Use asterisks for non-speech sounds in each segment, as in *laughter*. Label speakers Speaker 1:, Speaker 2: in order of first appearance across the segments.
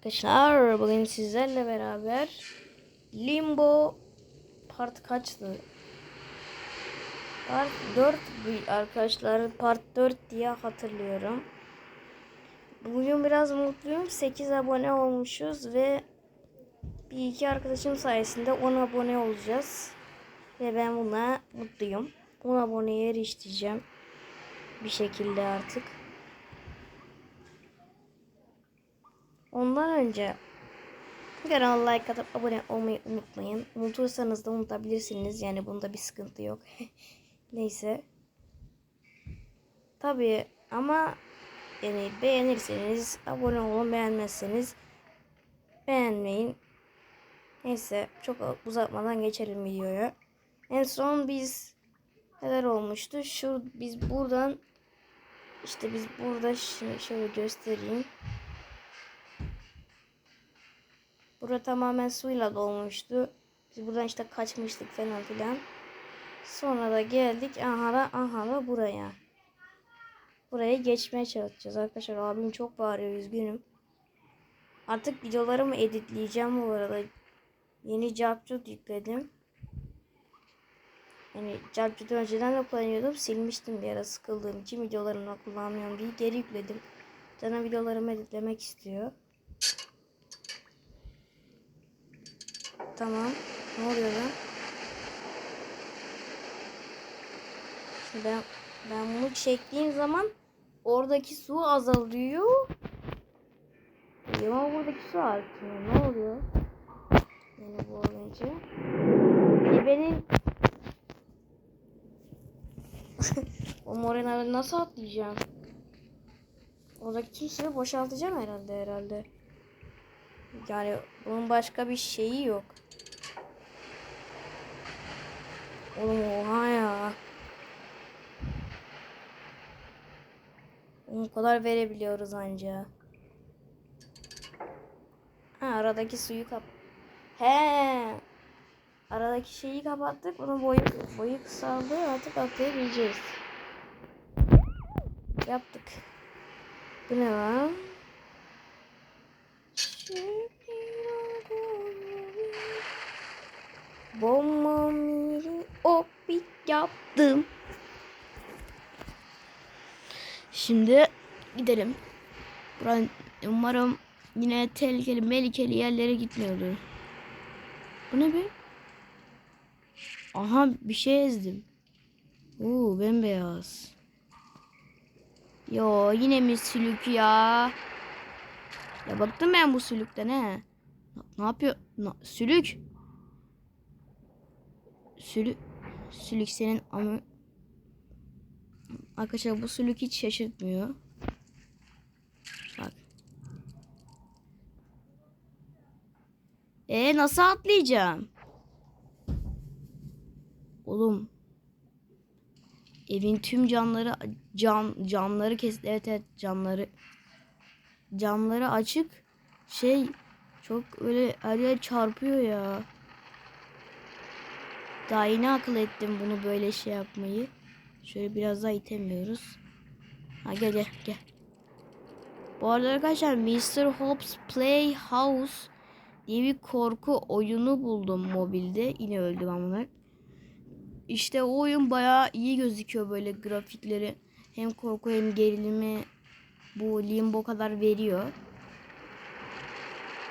Speaker 1: Arkadaşlar bugün sizlerle beraber Limbo part kaçtı? Part 4 bu arkadaşlar part 4 diye hatırlıyorum. Bugün biraz mutluyum. 8 abone olmuşuz ve bir iki arkadaşım sayesinde 10 abone olacağız. Ve ben buna mutluyum. 10 aboneye erişeceğim. Bir şekilde artık. Ondan önce kanala like atıp abone olmayı unutmayın. Unutursanız da unutabilirsiniz. Yani bunda bir sıkıntı yok. *laughs* Neyse. Tabii ama yani beğenirseniz abone olun. Beğenmezseniz beğenmeyin. Neyse çok uzatmadan geçelim videoya. En son biz neler olmuştu? Şu biz buradan işte biz burada şimdi şöyle göstereyim. Bura tamamen suyla dolmuştu. Biz buradan işte kaçmıştık falan filan. Sonra da geldik aha da aha da buraya. Buraya geçmeye çalışacağız arkadaşlar. Abim çok bağırıyor üzgünüm. Artık videolarımı editleyeceğim bu arada. Yeni Capcut yükledim. Yani Capcut'u önceden de kullanıyordum. Silmiştim bir ara sıkıldığım için videolarımda kullanmıyorum diye geri yükledim. Canım videolarımı editlemek istiyor. Tamam. Ne oluyor lan? Ben, ben bunu çektiğim zaman oradaki su azalıyor. Ama buradaki su artıyor. Ne oluyor? Yani bu olunca. E benim *laughs* o morenaları nasıl atlayacağım? Oradaki suyu boşaltacağım herhalde herhalde. Yani bunun başka bir şeyi yok. Oğlum oha ya. O kadar verebiliyoruz anca. Ha aradaki suyu kap. He. Aradaki şeyi kapattık. Bunun boyu boyu kısaldı. Artık atlayabileceğiz. Yaptık. Bu ne lan? Bomba miri opik yaptım. Şimdi gidelim. Buranın umarım yine tehlikeli melikeli yerlere gitmiyordur. Bu ne be? Aha bir şey ezdim. Oo bembeyaz. Yo yine mi sülük ya? Ya baktım ben bu sülükten he. Ne yapıyor? Na, sülük. Sülük. Sülük senin ama... Arkadaşlar bu sülük hiç şaşırtmıyor. Bak. E nasıl atlayacağım? Oğlum. Evin tüm camları cam camları kes evet evet camları camları açık şey çok öyle her yer çarpıyor ya. Daha yeni akıl ettim bunu böyle şey yapmayı. Şöyle biraz daha itemiyoruz. Ha gel gel gel. Bu arada arkadaşlar Mr. Hobbs Playhouse diye bir korku oyunu buldum mobilde. Yine öldüm ama. İşte o oyun bayağı iyi gözüküyor böyle grafikleri. Hem korku hem gerilimi bu limbo kadar veriyor.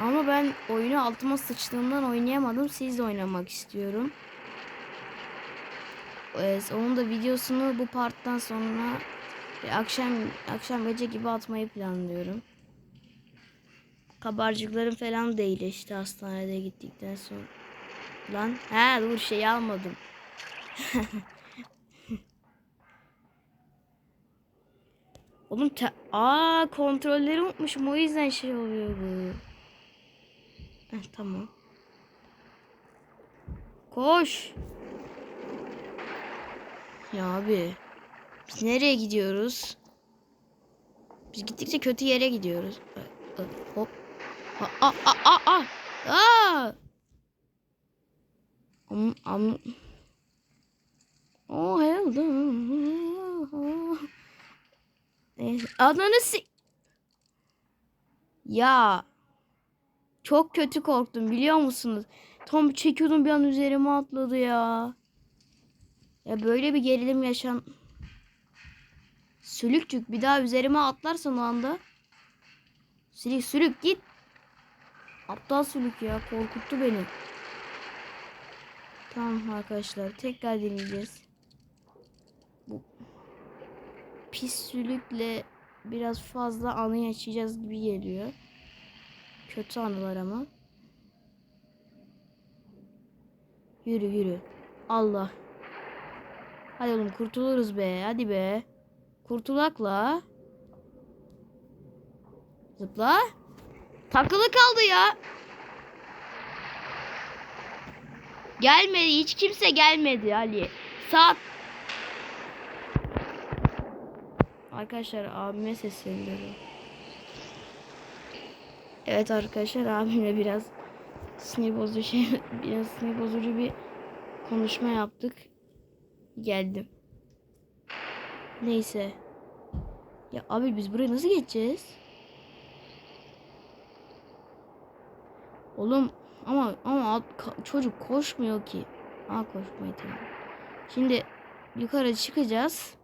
Speaker 1: Ama ben oyunu altıma sıçtığımdan oynayamadım. Siz de oynamak istiyorum. Evet, onun da videosunu bu parttan sonra akşam akşam gece gibi atmayı planlıyorum. Kabarcıklarım falan değil işte hastanede gittikten sonra. Lan he dur şey almadım. *laughs* Oğlum te Aa kontrolleri unutmuşum o yüzden şey oluyor bu. Heh, tamam. Koş. Ya abi. Biz nereye gidiyoruz? Biz gittikçe kötü yere gidiyoruz. Hop. Aa aa aa aa. Aa. Am am. Oh hell. Neyse. Adını si... Ya. Çok kötü korktum biliyor musunuz? Tam çekiyordum bir an üzerime atladı ya. Ya böyle bir gerilim yaşan... Sülükçük bir daha üzerime atlarsan o anda. Sülük sülük git. Aptal sülük ya korkuttu beni. Tamam arkadaşlar tekrar deneyeceğiz. Bu pis sülükle biraz fazla anı yaşayacağız gibi geliyor. Kötü anılar ama. Yürü yürü. Allah. Hadi oğlum kurtuluruz be. Hadi be. Kurtulakla. Zıpla. Takılı kaldı ya. Gelmedi. Hiç kimse gelmedi Ali. Saat. Arkadaşlar abime sesleniyorum. Evet arkadaşlar abimle biraz sinir bozucu şey *laughs* biraz sinir bozucu bir konuşma yaptık. Geldim. Neyse. Ya abi biz buraya nasıl geçeceğiz? Oğlum ama ama at- çocuk koşmuyor ki. Ha koşmayı tamam. Şimdi yukarı çıkacağız.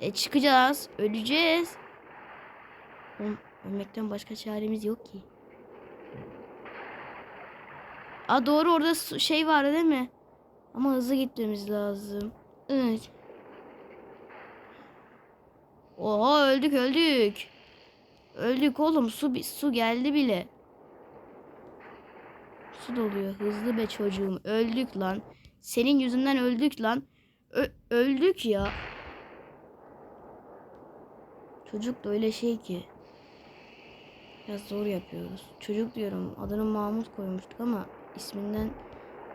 Speaker 1: E çıkacağız. Öleceğiz. Oğlum, ölmekten başka çaremiz yok ki. Aa doğru orada şey var değil mi? Ama hızlı gitmemiz lazım. Evet. Oha öldük öldük. Öldük oğlum su su geldi bile. Su doluyor. Hızlı be çocuğum. Öldük lan. Senin yüzünden öldük lan. Ö- öldük ya. Çocuk da öyle şey ki. Biraz zor yapıyoruz. Çocuk diyorum. Adını Mahmut koymuştuk ama isminden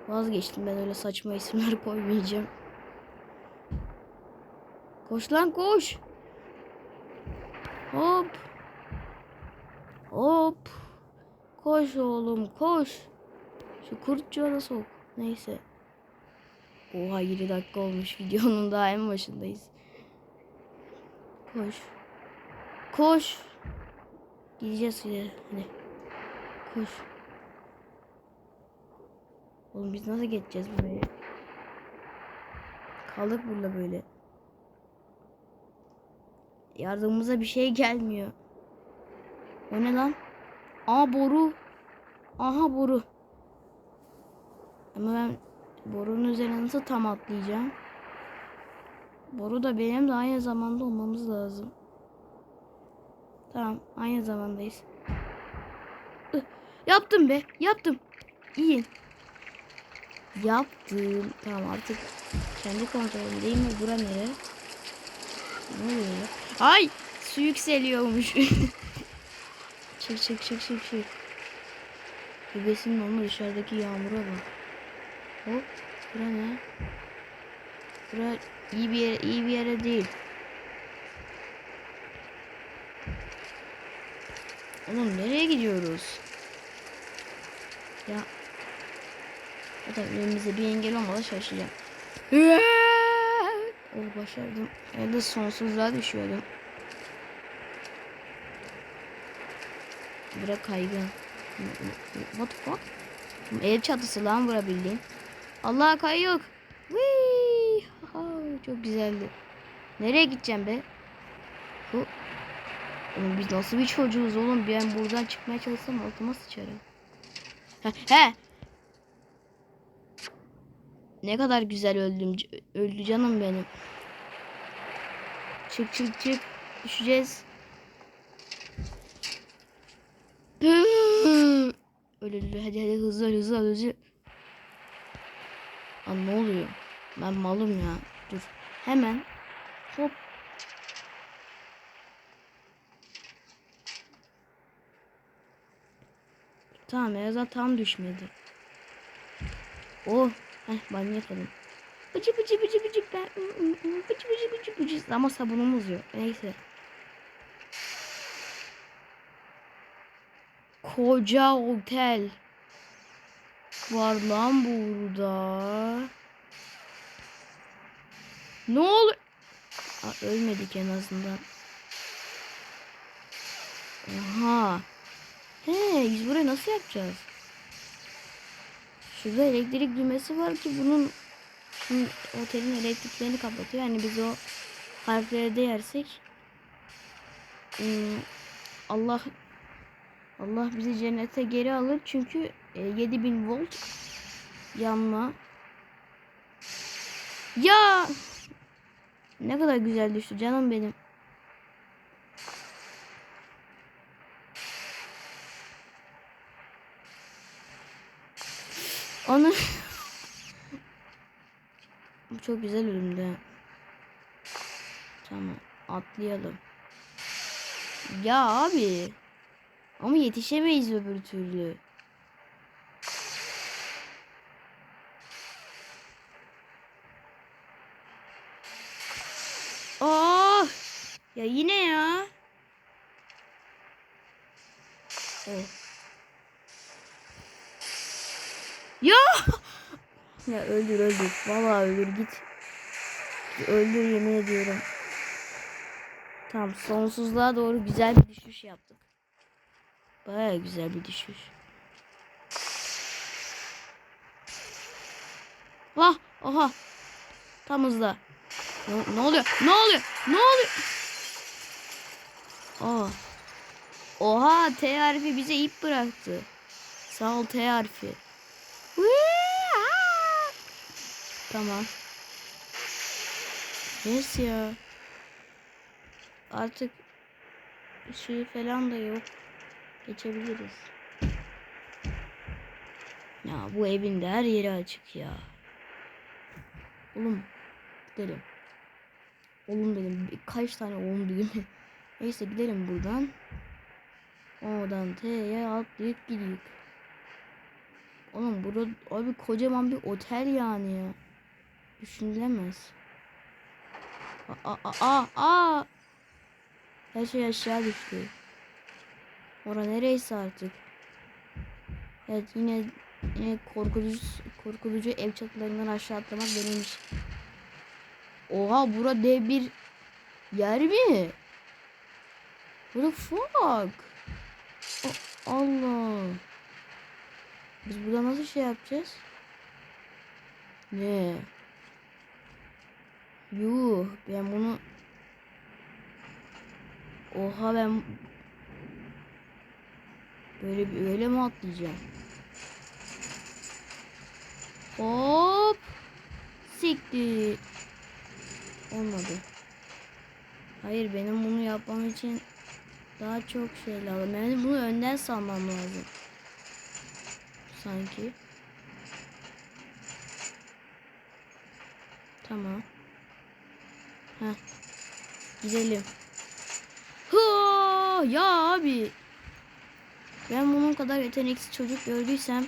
Speaker 1: vazgeçtim. Ben öyle saçma isimler *laughs* koymayacağım. Koş lan koş. Hop. Hop. Koş oğlum koş. Şu kurtçuğuna sok. Neyse. Oha 7 dakika olmuş *laughs* videonun daha en başındayız. Koş. Koş. Gideceğiz ileri. Hadi. Koş. Oğlum biz nasıl geçeceğiz buraya? Kaldık burada böyle. Yardımımıza bir şey gelmiyor. O ne lan? Aa boru. Aha boru. Ama ben borunun üzerine nasıl tam atlayacağım? Boru da benim de aynı zamanda olmamız lazım. Tamam aynı zamandayız. Yaptım be yaptım. İyi. Yaptım. Tamam artık kendi kontrolümdeyim ve bura nere? Ne oluyor? Ay su yükseliyormuş. *laughs* çık çık çık çık çık. Bebesinin olma dışarıdaki yağmura bak. Hop. Bura ne? Bura iyi bir yere, iyi bir yere değil. Oğlum nereye gidiyoruz? Ya. O da önümüze bir engel olmadan şaşacağım. Oh başardım. Da sonsuzluğa düşüyordum. Bura kaygın. What the fuck? Ev çatısı lan bura bildiğin. Allah! Haha, Çok güzeldi. Nereye gideceğim be? Hu. Oğlum biz nasıl bir çocuğuz oğlum? Ben buradan çıkmaya çalışsam altıma sıçarım. He, he. Ne kadar güzel öldüm. Öldü canım benim. Çık çık çık. Düşeceğiz. Öldü. Hadi hadi hızlı hızlı hızlı. Lan ne oluyor? Ben malım ya. Dur. Hemen. Hop. Tamam en tam düşmedi. Oh. Heh banyo yapalım. Bıcı bıcı bıcı bıcı ben bıcı bıcı bıcı bıcı ama sabunumuz yok. Neyse. Koca otel. Var lan burada. Ne olur? Aa, ölmedik en azından. Oha. He, biz burayı nasıl yapacağız? Şurada elektrik düğmesi var ki bunun şimdi otelin elektriklerini kapatıyor. Yani biz o harflere değersek Allah Allah bizi cennete geri alır çünkü e, 7000 volt yanma. Ya ne kadar güzel düştü canım benim. Onu Bu çok güzel ölümdü. Tamam atlayalım. Ya abi. Ama yetişemeyiz öbür türlü. Oh! Ya yine ya. Oh. Ya! Ya öldür öldür. Vallahi öldür git. Öldür yemin ediyorum. Tamam sonsuzluğa doğru güzel bir düşüş yaptık. Baya güzel bir düşüş. Ah oha. Tam hızla. Ne, ne oluyor? Ne oluyor? Ne oluyor? Aa. Oha T harfi bize ip bıraktı. Sağ ol T harfi. Tamam. Yes ya. Artık şey falan da yok. Geçebiliriz. Ya bu evin de her yeri açık ya. Oğlum gidelim. Oğlum dedim. Kaç tane oğlum dedim. *laughs* Neyse gidelim buradan. Oradan T'ye atlayıp gidiyoruz. Oğlum burada abi kocaman bir otel yani ya. Düşünülemez. Aa aa aa. Her şey aşağı düştü. Ora nereyse artık. Evet yine yine korkutucu korkutucu ev çatılarından aşağı atlamak benimmiş. Oha bura dev bir yer mi? What the fuck? Allah. Biz burada nasıl şey yapacağız? Ne? Yuh ben bunu Oha ben böyle bir öyle mi atlayacağım? Hop siktir. Olmadı. Hayır benim bunu yapmam için daha çok şey lazım. Yani bunu önden salmam lazım. Sanki. Tamam. Heh. Gidelim. Ha, ya abi. Ben bunun kadar yeteneksiz çocuk gördüysem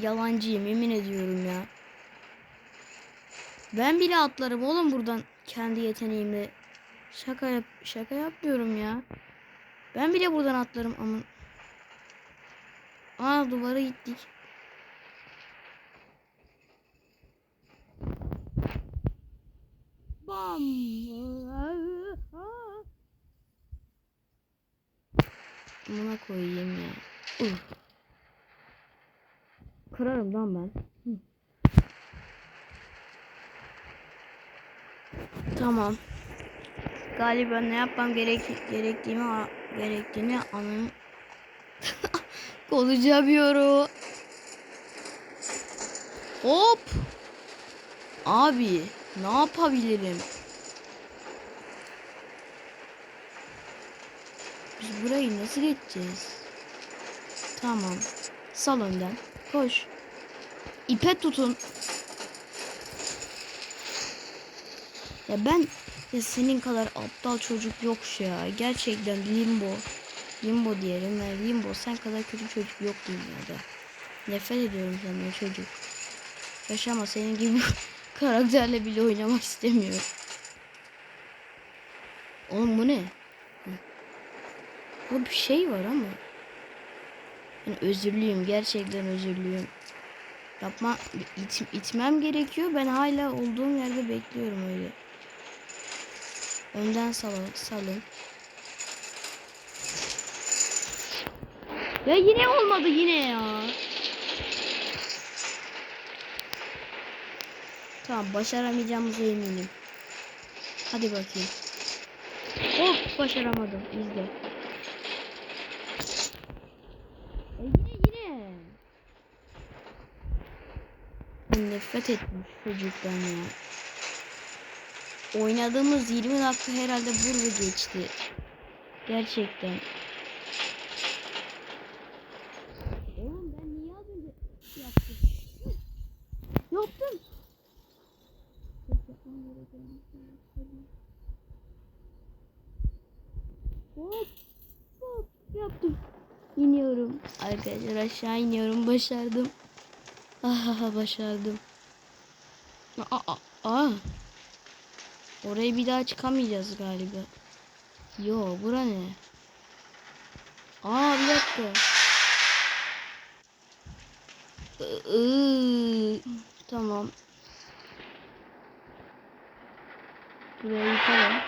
Speaker 1: yalancıyım yemin ediyorum ya. Ben bile atlarım oğlum buradan kendi yeteneğimle. Şaka yap şaka yapmıyorum ya. Ben bile buradan atlarım ama. Aa duvara gittik. Bam. Buna koyayım ya. Uf. Kırarım lan ben. Hı. Tamam. Galiba ne yapmam gerek gerektiğimi gerektiğini anım *laughs* konuşamıyorum. Hop. Abi ne yapabilirim? Biz burayı nasıl geçeceğiz? Tamam. Sal önden. Koş. İpe tutun. Ya ben ya senin kadar aptal çocuk yok ya. Gerçekten limbo. Limbo diyelim. Yani limbo sen kadar kötü çocuk yok dünyada. Nefret ediyorum senden çocuk. Yaşama senin gibi *laughs* karakterle bile oynamak istemiyorum. Oğlum bu ne? Bu bir şey var ama. Yani özürlüyüm. Gerçekten özürlüyüm. Yapma it, itmem gerekiyor. Ben hala olduğum yerde bekliyorum öyle. Önden salın. salın. Ya yine olmadı yine ya. Tamam başaramayacağımıza eminim. Hadi bakayım. Hop başaramadım. İzle. E yine yine. Ben nefret ettim çocuktan ya. Oynadığımız 20 dakika herhalde burada geçti. Gerçekten. Oğlum ben niye az önce yaptım? Yaptım. Hop hop yaptım. İniyorum. Arkadaşlar aşağı iniyorum. Başardım. Ah başardım. Aa, aa, aa. Oraya bir daha çıkamayacağız galiba. Yo bura ne? Aa bir dakika. Iı, tamam. Buraya yıkalım.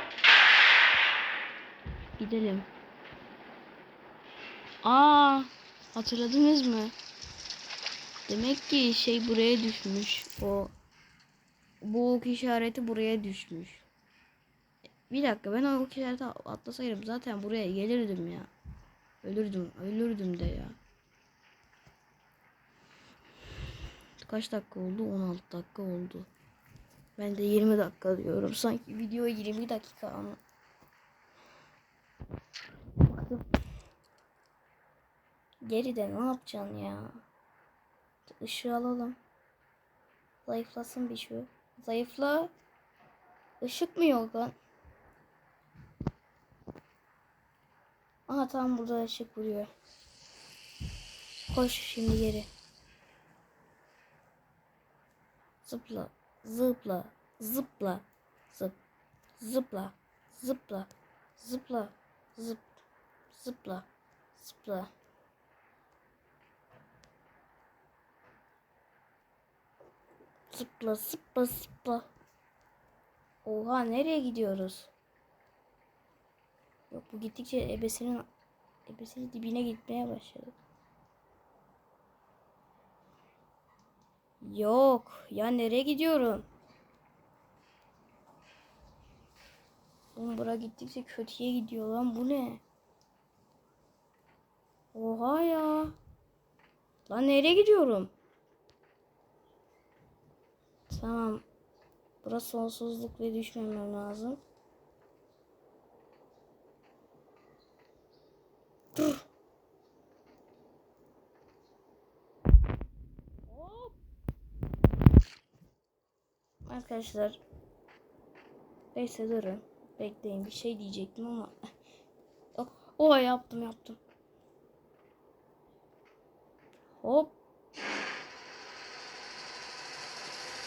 Speaker 1: Gidelim. Aa, hatırladınız mı? Demek ki şey buraya düşmüş. O bu ok işareti buraya düşmüş. Bir dakika ben o ok işareti atlasaydım zaten buraya gelirdim ya. Ölürdüm, ölürdüm de ya. Kaç dakika oldu? 16 dakika oldu. Ben de 20 dakika diyorum. Sanki video 20 dakika ama. Baktım. Geride ne yapacaksın ya? Işığı alalım. Zayıflasın bir şu. Zayıfla. Işık mı yok lan? Aha tam burada ışık vuruyor. Koş şimdi geri. Zıpla, zıpla, zıpla, zıp, zıpla, zıpla, zıpla, zıp, zıpla, zıpla. Zıpla, zıpla, zıpla. Oha nereye gidiyoruz? Yok bu gittikçe ebesinin ebesinin dibine gitmeye başladı. Yok. Ya nereye gidiyorum? Oğlum bura gittikçe kötüye gidiyor lan. Bu ne? Oha ya. Lan nereye gidiyorum? Tamam. Burası sonsuzluk ve düşmemem lazım. Dur. Arkadaşlar. Neyse durun. Bekleyin bir şey diyecektim ama. *laughs* Oh, yaptım yaptım. Hop.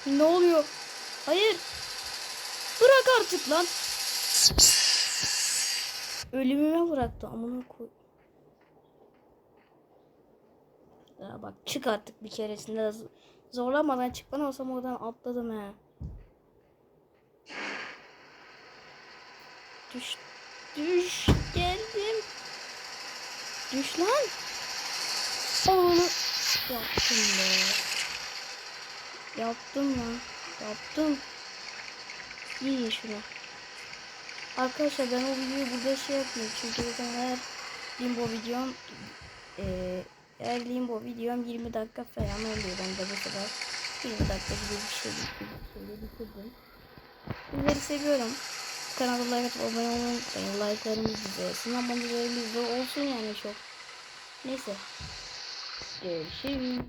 Speaker 1: Ne oluyor? Hayır. Bırak artık lan. Ölümüme bıraktı amına koy. Ya bak çık artık bir keresinde zorlamadan çıkman olsam oradan atladım he. Düş düş geldim. Düş lan. Onu yaptım be. Yaptım lan. Yaptım. İyi şunu. Arkadaşlar ben o videoyu burada şey yapmıyorum. Çünkü zaten her limbo videom eee her limbo videom 20 dakika falan oluyor. Ben de bu kadar 20 dakika gibi bir şey bitirdim. Sizleri seviyorum. Kanala like atıp abone olmayı unutmayın. Like'larımız bize, sınav bandılarımız da olsun yani çok. Neyse. Görüşürüz.